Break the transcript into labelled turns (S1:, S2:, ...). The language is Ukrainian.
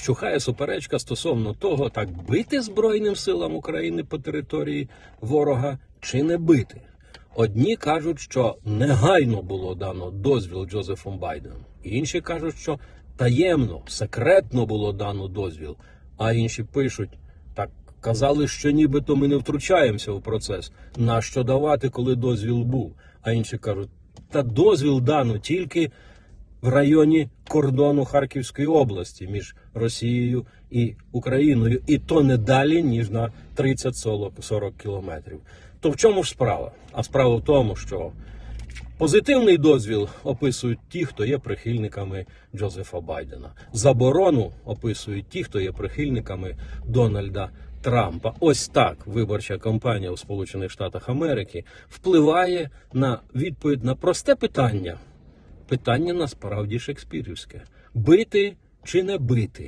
S1: Вщухає суперечка стосовно того, так бити Збройним силам України по території ворога чи не бити. Одні кажуть, що негайно було дано дозвіл Джозефом Байденом, інші кажуть, що таємно, секретно було дано дозвіл, а інші пишуть, так казали, що нібито ми не втручаємося в процес. Нащо давати, коли дозвіл був? А інші кажуть, та дозвіл дано тільки в районі кордону Харківської області між Росією і Україною, і то не далі, ніж на 30-40 кілометрів. То в чому ж справа? А справа в тому, що позитивний дозвіл описують ті, хто є прихильниками Джозефа Байдена. Заборону описують ті, хто є прихильниками Дональда Трампа. Ось так виборча кампанія у Сполучених Штатах Америки впливає на відповідь на просте питання питання насправді шекспірівське: бити чи не бити?